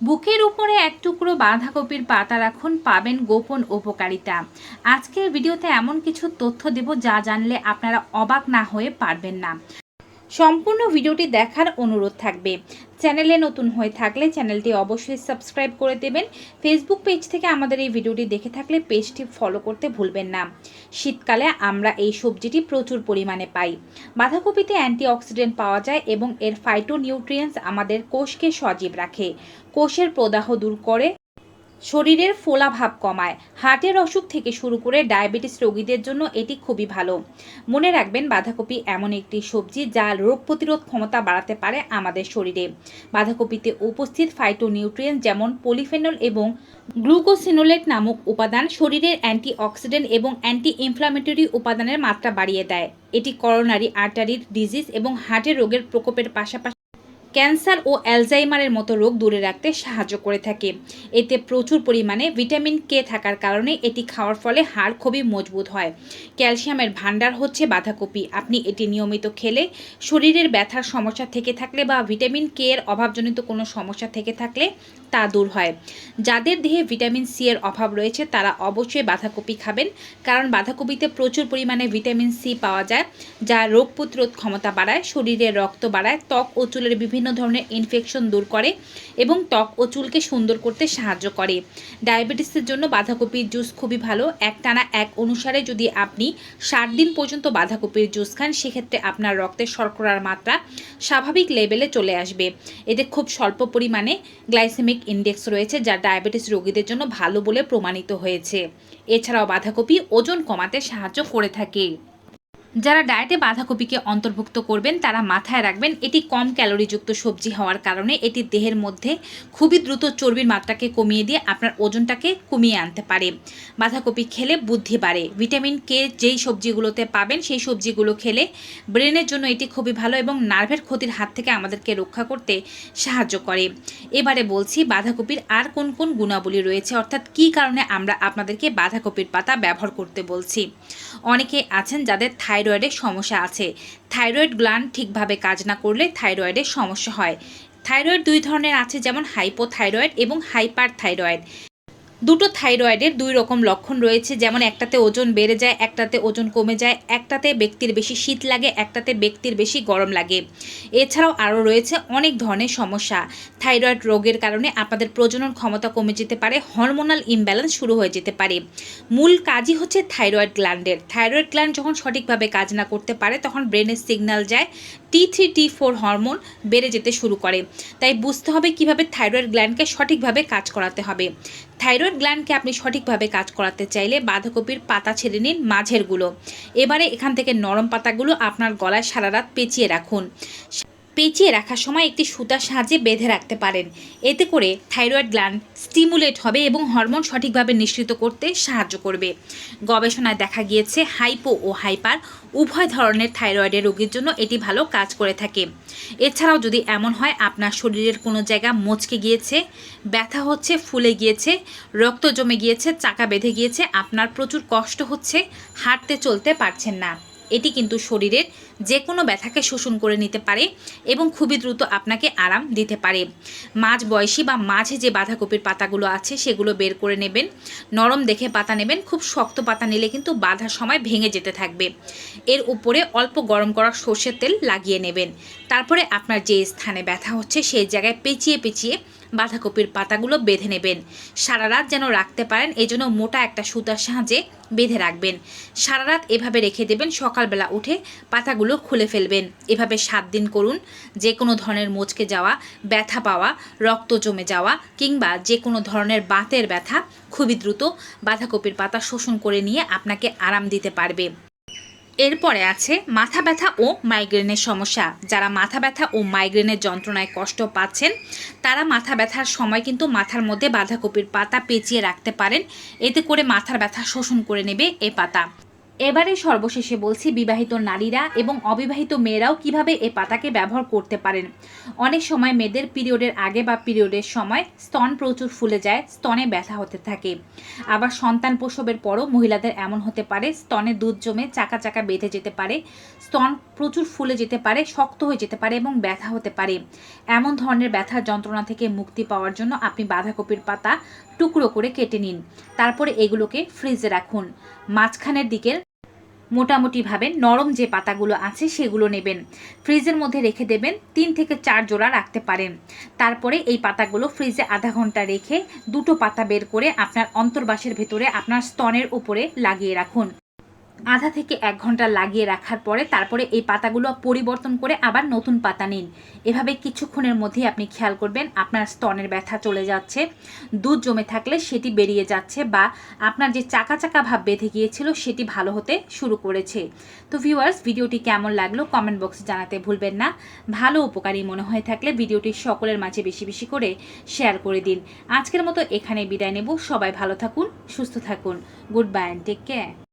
বুকের উপরে এক টুকরো বাঁধাকপির পাতা রাখুন, পাবেন গোপন উপকারিতা। আজকের ভিডিওতে এমন কিছু তথ্য দেব যা জানলে আপনারা অবাক না হয়ে পারবেন না। সম্পূর্ণ ভিডিওটি দেখার অনুরোধ থাকবে। চ্যানেলে নতুন হয়ে থাকলে চ্যানেলটি অবশ্যই সাবস্ক্রাইব করে দেবেন। ফেসবুক পেজ থেকে আমাদের এই ভিডিওটি দেখে থাকলে পেজটি ফলো করতে ভুলবেন না। শীতকালে আমরা এই সবজিটি প্রচুর পরিমাণে পাই। বাঁধাকপিতে অ্যান্টিঅক্সিডেন্ট পাওয়া যায় এবং এর ফাইটোনিউট্রিয়েন্টস আমাদের কোষকে সজীব রাখে। কোষের প্রদাহ দূর করে শরীরের ফোলাভাব কমায়। হার্টের অসুখ থেকে শুরু করে ডায়াবেটিস রোগীদের জন্য এটি খুবই ভালো। মনে রাখবেন, বাঁধাকপি এমন একটি সবজি যা রোগ প্রতিরোধ ক্ষমতা বাড়াতে পারে আমাদের শরীরে। বাঁধাকপিতে উপস্থিত ফাইটোনিউট্রিয়েন্ট যেমন পলিফেনল এবং গ্লুকোসিনোলেট নামক উপাদান শরীরের অ্যান্টিঅক্সিডেন্ট এবং অ্যান্টি ইনফ্লামেটরি উপাদানের মাত্রা বাড়িয়ে দেয়। এটি করোনারি আর্টারির ডিজিজ এবং হার্টের রোগের প্রকোপের পাশাপাশি ক্যান্সার ও অ্যালজাইমারের মতো রোগ দূরে রাখতে সাহায্য করে থাকে। এতে প্রচুর পরিমাণে ভিটামিন কে থাকার কারণে এটি খাওয়ার ফলে হাড় খুবই মজবুত হয়। ক্যালসিয়ামের ভান্ডার হচ্ছে বাঁধাকপি। আপনি এটি নিয়মিত খেলে শরীরের ব্যথার সমস্যা থেকে থাকলে বা ভিটামিন কে এর অভাবজনিত কোনো সমস্যা থেকে থাকলে তা দূর হয়। যাদের দেহে ভিটামিন সি এর অভাব রয়েছে, তারা অবশ্যই বাঁধাকপি খাবেন। কারণ বাঁধাকপিতে প্রচুর পরিমাণে ভিটামিন সি পাওয়া যায়, যা রোগ প্রতিরোধ ক্ষমতা বাড়ায়, শরীরে রক্ত বাড়ায়, ত্বক ও চুলের বিভিন্ন ধরনের ইনফেকশন দূর করে এবং ত্বক ও চুলকে সুন্দর করতে সাহায্য করে। ডায়াবেটিসের জন্য বাঁধাকপির জুস খুবই ভালো। এক টানা এক অনুসারে যদি আপনি ষাট দিন পর্যন্ত বাঁধাকপির জুস খান, সেক্ষেত্রে আপনার রক্তে শর্করার মাত্রা স্বাভাবিক লেভেলে চলে আসবে। এতে খুব স্বল্প পরিমাণে গ্লাইসেমিক ইন্ডেক্স রয়েছে যা ডায়াবেটিস রোগীদের জন্য ভালো বলে প্রমাণিত হয়েছে। এছাড়াও বাঁধাকপি ওজন কমাতে সাহায্য করে থাকে। যারা ডায়েটে বাঁধাকপিকে অন্তর্ভুক্ত করবেন, তারা মাথায় রাখবেন এটি কম ক্যালোরিযুক্ত সবজি হওয়ার কারণে এটি দেহের মধ্যে খুবই দ্রুত চর্বির মাত্রাকে কমিয়ে দিয়ে আপনার ওজনটাকে কমিয়ে আনতে পারে। বাঁধাকপি খেলে বুদ্ধি বাড়ে। ভিটামিন কে যেই সবজিগুলোতে পাবেন, সেই সবজিগুলো খেলে ব্রেনের জন্য এটি খুবই ভালো এবং নার্ভের ক্ষতির হাত থেকে আমাদেরকে রক্ষা করতে সাহায্য করে। এবারে বলছি, বাঁধাকপির আর কোন কোন গুণাবলী রয়েছে? অর্থাৎ কী কারণে আমরা আপনাদেরকে বাঁধাকপির পাতা ব্যবহার করতে বলছি? অনেকে আছেন যাদের থাইরয়েডের সমস্যা আছে। থাইরয়েড গ্ল্যান্ড ঠিকভাবে কাজ না করলে থাইরয়েডের সমস্যা হয়। থাইরয়েড দুই ধরনের আছে, যেমন হাইপোথাইরয়েড এবং হাইপার থাইরয়েড দুটো থাইরয়েডের দুই রকম লক্ষণ রয়েছে। যেমন একটাতে ওজন বেড়ে যায়, একটাতে ওজন কমে যায়। একটাতে ব্যক্তির বেশি শীত লাগে, একটাতে ব্যক্তির বেশি গরম লাগে। এছাড়াও আরও রয়েছে অনেক ধরনের সমস্যা। থাইরয়েড রোগের কারণে আপনাদের প্রজনন ক্ষমতা কমে যেতে পারে, হরমোনাল ইমব্যালেন্স শুরু হয়ে যেতে পারে। মূল কাজই হচ্ছে থাইরয়েড গ্ল্যান্ডের। থাইরয়েড গ্ল্যান্ড যখন সঠিকভাবে কাজ না করতে পারে, তখন ব্রেনের সিগন্যাল যায়, T three, T four hormone বেড়ে যেতে শুরু করে। তাই বুঝতে হবে কীভাবে থাইরয়েড গ্ল্যান্ডকে সঠিকভাবে কাজ করাতে হবে। থাইরয়েড গ্ল্যান্ডকে আপনি সঠিকভাবে কাজ করাতে চাইলে বাঁধাকপির পাতা ছেড়ে নিন মাঝেরগুলো। এবারে এখান থেকে নরম পাতাগুলো আপনার গলায় সারা রাত পেঁচিয়ে রাখুন। পেঁচিয়ে রাখার সময় একটি সুতার সাহায্যে বেঁধে রাখতে পারেন। এতে করে থাইরয়েড গ্ল্যান্ড স্টিমুলেট হবে এবং হরমোন সঠিকভাবে নিঃসৃত করতে সাহায্য করবে। গবেষণায় দেখা গিয়েছে, হাইপো ও হাইপার উভয় ধরনের থাইরয়েডের রোগীর জন্য এটি ভালো কাজ করে থাকে। এছাড়াও যদি এমন হয়, আপনার শরীরের কোনো জায়গা মচকে গিয়েছে, ব্যথা হচ্ছে, ফুলে গিয়েছে, রক্ত জমে গিয়েছে, চাকা বেঁধে গিয়েছে, আপনার প্রচুর কষ্ট হচ্ছে, হাঁটতে চলতে পারছেন না। এটি কিন্তু শরীরের যে কোনো ব্যথাকে শোষণ করে নিতে পারে এবং খুবই দ্রুত আপনাকে আরাম দিতে পারে। মাঝ বয়সী বা মাঝে যে বাঁধাকপির পাতাগুলো আছে, সেগুলো বের করে নেবেন। নরম দেখে পাতা নেবেন। খুব শক্ত পাতা নিলে কিন্তু বাঁধার সময় ভেঙে যেতে থাকবে। এর উপরে অল্প গরম করা সর্ষের তেল লাগিয়ে নেবেন। তারপরে আপনার যে স্থানে ব্যথা হচ্ছে, সেই জায়গায় পেঁচিয়ে পেঁচিয়ে বাঁধাকপির পাতাগুলো বেঁধে নেবেন। সারা রাত যেন রাখতে পারেন, এজন্য মোটা একটা সুতার সাহায্যে বেঁধে রাখবেন। সারা রাত এভাবে রেখে দেবেন, সকালবেলা উঠে পাতাগুলো খুলে ফেলবেন। এভাবে সাত দিন করুন যে কোনো ধরনের মোচকে যাওয়া, ব্যথা পাওয়া, রক্ত জমে যাওয়া, কিংবা যে কোনো ধরনের বাতের ব্যথা, খুবই দ্রুত বাঁধাকপির পাতা শোষণ করে নিয়ে আপনাকে আরাম দিতে পারবে। এরপরে আছে মাথা ব্যথা ও মাইগ্রেনের সমস্যা। যারা মাথা ব্যথা ও মাইগ্রেনের যন্ত্রণায় কষ্ট পাচ্ছেন, তারা মাথা ব্যথার সময় কিন্তু মাথার মধ্যে বাঁধাকপির পাতা পেঁচিয়ে রাখতে পারেন। এতে করে মাথার ব্যথা শোষণ করে নেবে এ পাতা। এবারে সর্বশেষে বলছি বিবাহিত নারীরা এবং অবিবাহিত মেয়েরাও কীভাবে এ পাতাকে ব্যবহার করতে পারেন। অনেক সময় মেয়েদের পিরিয়ডের আগে বা পিরিয়ডের সময় স্তন প্রচুর ফুলে যায়, স্তনে ব্যথা হতে থাকে। আবার সন্তান প্রসবের পরও মহিলাদের এমন হতে পারে, স্তনে দুধ জমে চাকা চাকা বেঁধে যেতে পারে, স্তন প্রচুর ফুলে যেতে পারে, শক্ত হয়ে যেতে পারে এবং ব্যথা হতে পারে। এমন ধরনের ব্যথার যন্ত্রণা থেকে মুক্তি পাওয়ার জন্য আপনি বাঁধাকপির পাতা টুকরো করে কেটে নিন। তারপরে এগুলোকে ফ্রিজে রাখুন। মাঝখানের দিকের মোটামুটিভাবে নরম যে পাতাগুলো আছে সেগুলো নেবেন। ফ্রিজের মধ্যে রেখে দেবেন তিন থেকে চার জোড়া রাখতে পারেন। তারপরে এই পাতাগুলো ফ্রিজে আধা ঘণ্টা রেখে দুটো পাতা বের করে আপনার অন্তর্বাসের ভেতরে আপনার স্তনের উপরে লাগিয়ে রাখুন। আধা থেকে এক ঘণ্টা লাগিয়ে রাখার পরে তারপরে এই পাতাগুলো পরিবর্তন করে আবার নতুন পাতা নিন। এভাবে কিছুক্ষণের মধ্যেই আপনি খেয়াল করবেন আপনার স্তনের ব্যথা চলে যাচ্ছে, দুধ জমে থাকলে সেটি বেরিয়ে যাচ্ছে বা আপনার যে চাকা চাকা ভাব বেঁধে গিয়েছিল সেটি ভালো হতে শুরু করেছে। তো ভিউয়ার্স, ভিডিওটি কেমন লাগল কমেন্ট বক্সে জানাতে ভুলবেন না। ভালো উপকারী মনে হয়ে থাকলে ভিডিওটি সকলের মাঝে বেশি বেশি করে শেয়ার করে দিন। আজকের মতো এখানে বিদায় নেব। সবাই ভালো থাকুন, সুস্থ থাকুন। Good bye take care